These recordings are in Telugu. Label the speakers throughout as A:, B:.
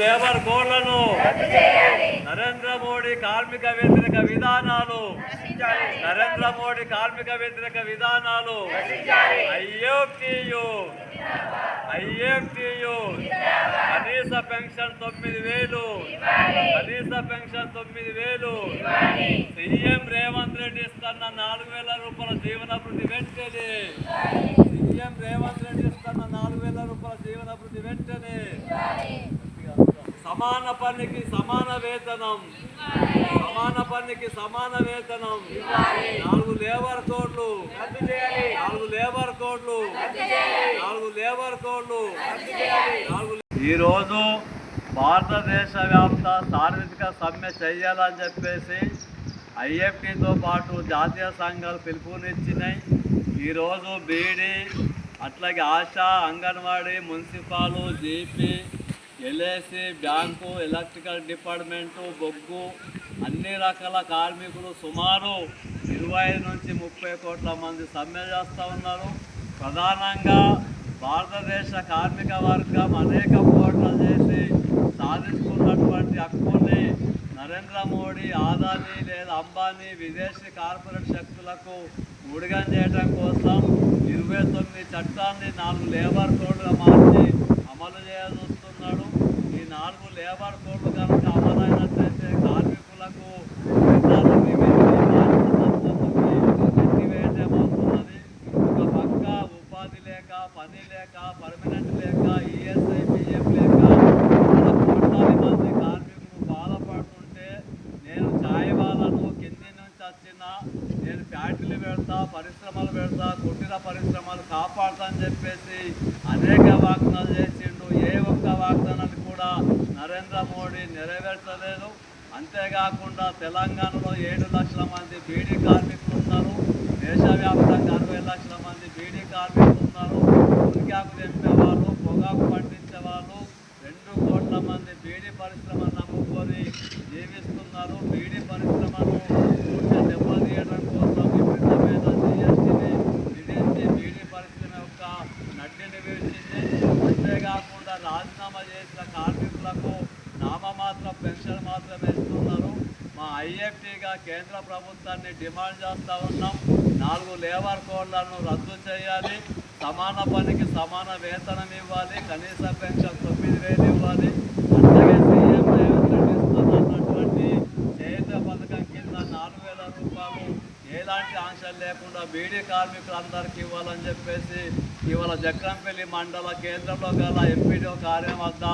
A: లేబర్ కోడ్లను నరేంద్ర మోడీ కార్మిక వ్యతిరేక విధానాలు నరేంద్ర మోడీ కార్మిక వ్యతిరేక విధానాలు ఐఎఫ్టియు ఐఎఫ్టియు కనీస పెన్షన్ తొమ్మిది వేలు కనీస పెన్షన్ తొమ్మిది వేలు. సీఎం రేవంత్ రెడ్డి ఇస్తున్న నాలుగు వేల రూపాయల జీవన వృద్ధి వెంటనే సీఎం రేవంత్ రెడ్డి ఇస్తున్న నాలుగు వేల రూపాయల జీవన వృద్ధి వెంటనే సమాన పనికి సమాన వేతనం. సమాన పనికి సమాన వేతనం. నాలుగు లేబర్ కోడ్లు. నాలుగు లేబర్ కోడ్లు. నాలుగు లేబర్ కోడ్లు. నాలుగు ఈరోజు భారతదేశ వ్యాప్త సార్వత్రిక సమ్మె చేయాలని చెప్పేసి ఐఎఫ్టీతో పాటు జాతీయ సంఘాలు పిలుపునిచ్చినాయి ఈరోజు బీడీ అట్లాగే Asha anganwadi మున్సిపాలు GP LIC bank electrical department బొగ్గు అన్ని రకాల కార్మికులు సుమారు ఇరవై నుంచి ముప్పై కోట్ల మంది సమ్మె చేస్తూ ఉన్నారు. ప్రధానంగా భారతదేశ కార్మిక వర్గం అనేక పోట్లు చేసి సాధించుకున్నటువంటి హక్కుని నరేంద్ర మోడీ ఆదాని లేదా అంబానీ విదేశీ కార్పొరేట్ శక్తులకు ఉడిగం చేయడం కోసం ఇరవై తొమ్మిది చట్టాన్ని నాలుగు లేబర్ కోడ్గా మార్చి అమలు చేస్తున్నాడు నాలుగు లేబర్ కోడ్లు కనుక అమలైనట్లయితే కార్మికులకు ఒక పక్క ఉపాధి లేక పని లేక పర్మనెంట్ లేక ఈఎస్ఐ పిఎఫ్ లేక కోట్లాది మంది కార్మికులు బాధపడుతుంటే నేను ఛాయ్ వాళ్ళను కింది నుంచి వచ్చిన నేను ఫ్యాక్టరీలు పెడతా పరిశ్రమలు పెడతా కుటీర పరిశ్రమలు కాపాడుతా అని చెప్పేసి అనేక వాగ్దానాలు చేసిండు. ఏ ఒక్క వాగ్దానాన్ని కూడా నరేంద్ర మోడీ నెరవేర్చలేదు. అంతేకాకుండా తెలంగాణలో ఏడు లక్షల మంది బీడీ కార్మికులు ఉన్నారు. దేశవ్యాప్తంగా అరవై లక్షల మంది బీడీ కార్మికులు ఉన్నారు. ఉరికాకు తెంపేవాళ్ళు పొగాకు పండించే వాళ్ళు రెండు కోట్ల మంది బీడీ పరిశ్రమను నమ్ముకొని జీవిస్తున్నారు. బీడీ పరిశ్రమను పూర్తిగా దెబ్బతీయడం చేసిన కార్మికులకు నామమాత్ర పెన్షన్ మాత్రమే ఇస్తున్నారు. మా ఐఎఫ్టీగా కేంద్ర ప్రభుత్వాన్ని డిమాండ్ చేస్తూ ఉన్నాం. నాలుగు లేబర్ కోడ్లను రద్దు చేయాలి. సమాన పనికి సమాన వేతనం ఇవ్వాలి. కనీస పెన్షన్ తొమ్మిది వేలు ఇవ్వాలి అట్లాగే సీఎం రేవంత్ రెడ్డి ఇస్తున్నటువంటి చేత పథకం కింద నాలుగు వేల రూపాయలు ఎలాంటి లేకుండా బీడీ కార్మికులందరికీ ఇవ్వాలని చెప్పేసి ఇవాళ జక్రంపల్లి మండల కేంద్రంలో గల ఎంపీడీఓ కార్యం వద్ద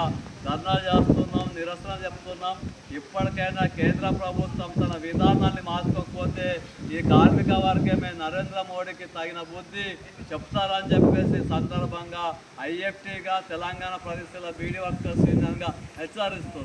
A: ధర్నా చేస్తున్నాం నిరసన చెప్తున్నాం. ఇప్పటికైనా కేంద్ర ప్రభుత్వం తన విధానాన్ని మార్చుకోకపోతే ఈ కార్మిక వర్గమే నరేంద్ర మోడీకి తగిన బుద్ధి చెప్తారని చెప్పేసి సందర్భంగా ఐఎఫ్టీగా తెలంగాణ ప్రదేశాల బీడీ వర్కర్స్ యూనియన్గా హెచ్చరిస్తుంది